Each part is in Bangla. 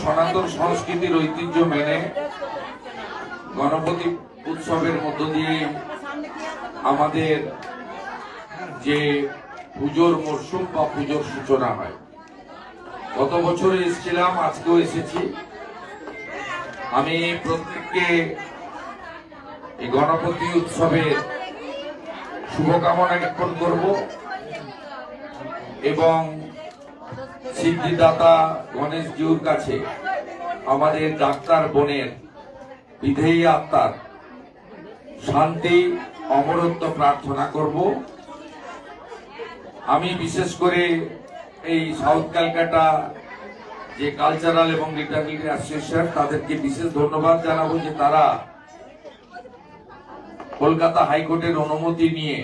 সনাতন সংস্কৃতির ঐতিহ্য মেনে গণপতি উৎসবের মধ্য দিয়ে আমাদের যে পুজোর মরশুম বা পুজোর সূচনা হয়। গত বছরে এসেছিলাম, আজকেও এসেছি। আমি প্রত্যেককে এই গণপতি উৎসবের শুভকামনা জ্ঞাপন করব। এবং সিদ্ধিদাতা গণেশজিউর কাছে আমাদের ডাক্তার বোনের বিধেয়ী আত্মার শান্তি, অমরত্ব প্রার্থনা করব। আমি বিশেষ করে এই সাউথ ক্যালকাটা যে কালচারাল এবং লিটারেরি অ্যাসোসিয়েশন, তাদেরকে বিশেষ ধন্যবাদ জানাব যে তারা কলকাতা হাইকোর্টের অনুমতি নিয়ে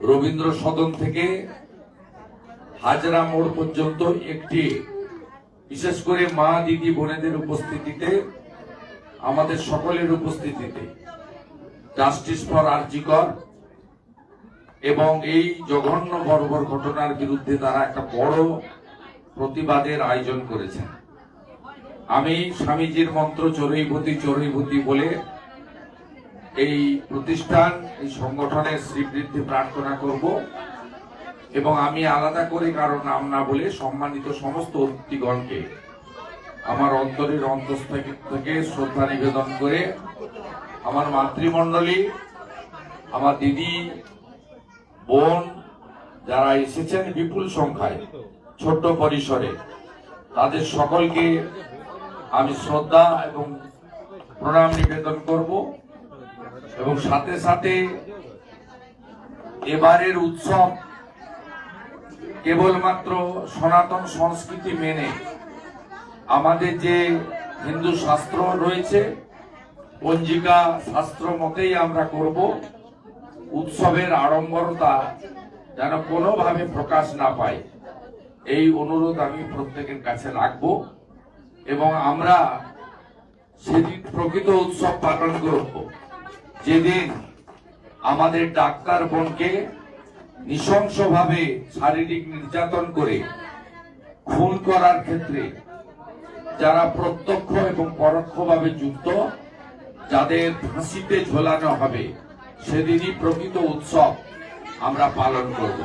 রবীন্দ্র সদন থেকে হাজরা মোড় পর্যন্ত একটি বিশেষ করে মা, দিদি, বোনেদের উপস্থিতিতে, আমাদের সকলের উপস্থিতিতে জাস্টিস ফর আরজিকর এবং এই জঘন্য বর্বর ঘটনার বিরুদ্ধে তারা একটা বড় প্রতিবাদের আয়োজন করেছেন। আমি স্বামীজির মন্ত্র চরৈভূতি চরৈভূতি বলে এই প্রতিষ্ঠান, এই সংগঠনের শ্রীবৃদ্ধি প্রার্থনা করব এবং আমি আলাদা করে কারও নাম না বলে সম্মানিত সমস্ত অতিথিগণকে আমার অন্তরের অন্তঃস্থ থেকে শ্রদ্ধা নিবেদন করে আমার মাতৃমণ্ডলী, আমার দিদি, বোন যারা এসেছেন বিপুল সংখ্যায় ছোট্ট পরিসরে, তাদের সকলকে আমি শ্রদ্ধা এবং প্রণাম নিবেদন করব। এবং সাথে সাথে এবারের উৎসব কেবলমাত্র সনাতন সংস্কৃতি মেনে আমাদের যে হিন্দু শাস্ত্র রয়েছে, পঞ্জিকা শাস্ত্র মতেই আমরা করব। উৎসবের আড়ম্বরতা যেন কোনোভাবে প্রকাশ না পায়, এই অনুরোধ আমি প্রত্যেকের কাছে রাখব। এবং আমরা সেদিন প্রকৃত উৎসব পালন করব। যেদিন আমাদের ডাক্তার বোনকে নৃশংসভাবে শারীরিক নির্যাতন করে খুন করার ক্ষেত্রে যারা প্রত্যক্ষ এবং পরোক্ষভাবে যুক্ত যাদের ফাঁসিতে ঝোলানো হবে সেদিনই প্রকৃত উৎসব আমরা পালন করব।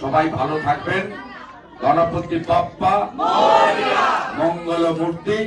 সবাই ভালো থাকবেন। গণপতি বাপ্পা মঙ্গল মূর্তি